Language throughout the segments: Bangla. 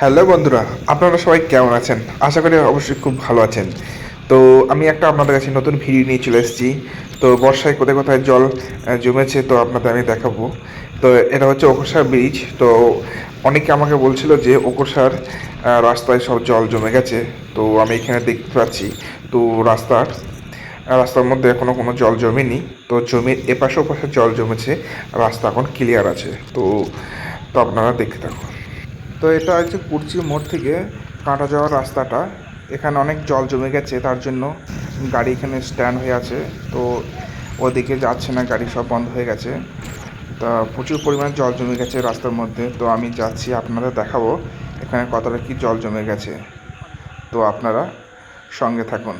হ্যালো বন্ধুরা, আপনারা সবাই কেমন আছেন? আশা করি অবশ্যই খুব ভালো আছেন। তো আমি একটা আপনাদের কাছে নতুন ভিডিও নিয়ে চলে এসেছি। তো বর্ষায় কোথায় কোথায় জল জমেছে তো আপনাদের আমি দেখাবো। তো এটা হচ্ছে ওকরসার ব্রিজ। তো অনেকে আমাকে বলছিল যে ওকরসার রাস্তায় সব জল জমে গেছে। তো আমি এখানে দেখতে পাচ্ছি, তো রাস্তার রাস্তার মধ্যে এখনও কোনো জল জমেনি। তো জমির এপাশে ওপাশে জল জমেছে, রাস্তা এখন ক্লিয়ার আছে। তো তো আপনারা দেখতে থাকুন। তো এটা হচ্ছে কুর্চি মোড় থেকে কাঁটা যাওয়ার রাস্তাটা। এখানে অনেক জল জমে গেছে, তার জন্য গাড়ি এখানে স্ট্যান্ড হয়ে আছে। তো ওদিকে যাচ্ছে না, গাড়ি সব বন্ধ হয়ে গেছে। তা প্রচুর পরিমাণে জল জমে গেছে রাস্তার মধ্যে। তো আমি যাচ্ছি, আপনাদের দেখাবো এখানে কতটা কি জল জমে গেছে। তো আপনারা সঙ্গে থাকুন।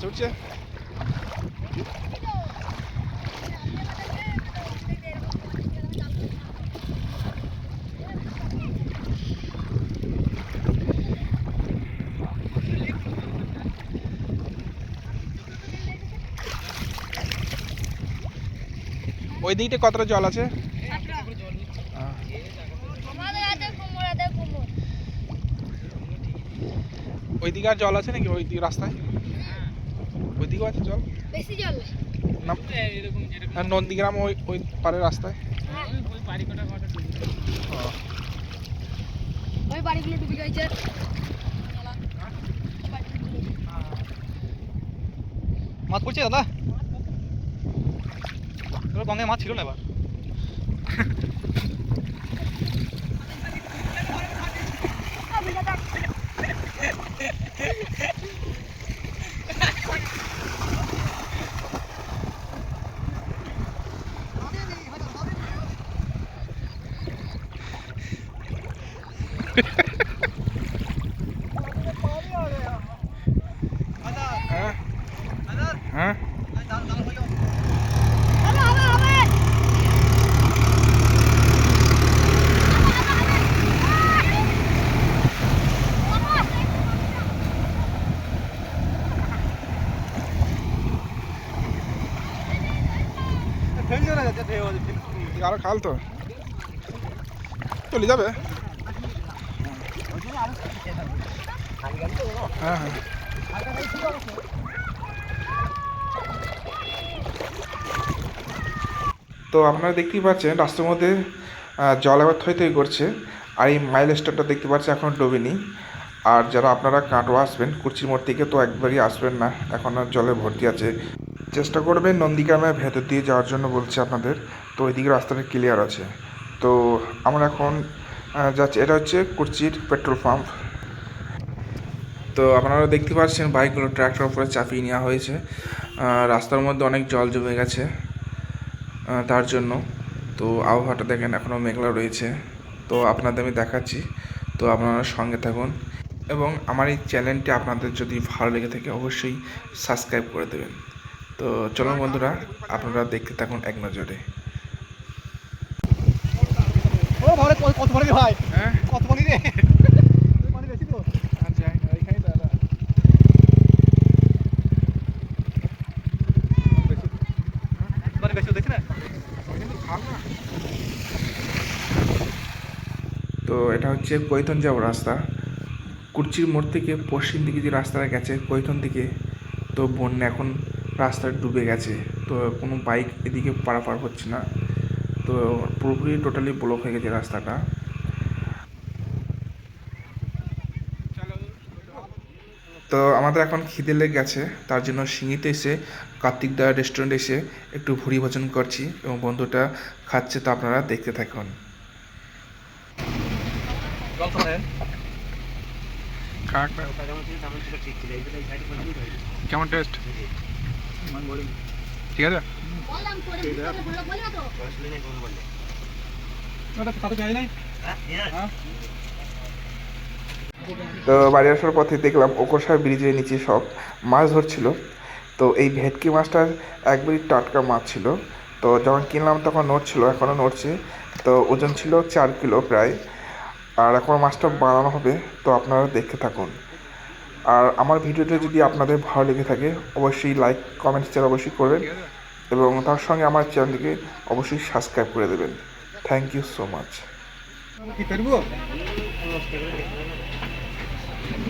মাছ উঠছে ওই দিকটা কতটা জল আছে? কুমড়ো ওই দিকে আর জল আছে নাকি ওই দিকে রাস্তায়? ওই দিকেও আছে জল? বেশি জল না? আর নন্দীগ্রাম ওই ওই পারের রাস্তায়? ও, ওই বাড়িগুলো ডুবে গেছে। মাছ পড়ছে দাদা? গঙ্গায় মাছ ছিল না এবার? হ্যাঁ হ্যাঁ হবে হবে হবে আরও খাল তো চলে যাবে হ্যাঁ হ্যাঁ তো আপনারা দেখতেই পাচ্ছেন, রাস্তার মধ্যে জল আবার থই থই করছে। আর এই মাইল স্টোনটা দেখতে পাচ্ছেন এখন ডোবেনি। আর যারা আপনারা কাটোয়া আসবেন কুর্চির মোড় থেকে তো একবারই আসবেন না, এখন জলে ভর্তি আছে। চেষ্টা করবেন নন্দীগ্রামের ভেতর দিয়ে যাওয়ার জন্য বলছি আপনাদের। তো ওইদিকে রাস্তাটা ক্লিয়ার আছে। তো আমরা এখন যাচ্ছি, এটা হচ্ছে কুর্চির পেট্রোল পাম্প। তো আপনারা দেখতে পাচ্ছেন বাইকগুলো ট্র্যাক্টর উপরে চাপিয়ে নেওয়া হয়েছে। রাস্তার মধ্যে অনেক জল জমে গেছে তার জন্য। তো আবহাওয়াটা দেখেন এখনও মেঘলা রয়েছে। তো আপনাদের আমি দেখাচ্ছি। তো আপনারা সঙ্গে থাকুন। এবং আমার এই চ্যানেলটি আপনাদের যদি ভালো লেগে থাকে অবশ্যই সাবস্ক্রাইব করে দেবেন। তো চলুন বন্ধুরা আপনারা দেখতে থাকুন এক নজরে। কত ভাই? হ্যাঁ? কত পানি রে পানি বেশি তো আচ্ছা এইখানে দাদা পানি বেশি দেখছি না তো এটা হচ্ছে কৈথন যাব রাস্তা। কুর্চির মোড় থেকে পশ্চিম দিকে যে রাস্তাটা গেছে কৈথন দিকে, তো বন্যা এখন রাস্তা ডুবে গেছে। তো কোনো বাইক এদিকে পারাপার হচ্ছে না। তো পুরোপুরি টোটালি ব্লক হয়ে গেছে রাস্তাটা। তো আমাদের এখন খিদে লেগে গেছে তার জন্য সিঙ্গিতে এসে কার্তিক দা রেস্টুরেন্টে এসে একটু ভুড়ি ভোজন করছি এবং বন্ধুটা খাচ্ছে তো আপনারা দেখতে থাকুন। কেমন টেস্ট ঠিক আছে? ওটা তাতে চাই নাই তো বাড়ি আসার পথে দেখলাম ওকরসার ব্রিজের নিচে সব মাছ ধরছিল। তো এই ভেটকি মাছটা একবারই টাটকা মাছ ছিল। তো যখন কিনলাম তখন নড়ছিল এখনও নড়ছে। তো ওজন ছিল চার কিলো প্রায়। আর এখন মাছটা বানানো হবে, তো আপনারা দেখতে থাকুন। আর আমার ভিডিওটা যদি আপনাদের ভালো লেগে থাকে, অবশ্যই লাইক কমেন্ট শেয়ার অবশ্যই করবেন এবং তার সঙ্গে আমার চ্যানেলটিকে অবশ্যই সাবস্ক্রাইব করে দেবেন। থ্যাংক ইউ সো মাচ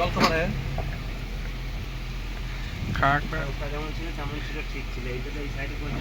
জল তো মানে জল তো মানে যেমন ছিল তেমন ছিল ঠিক ছিল। এইটা এই সাইডে করে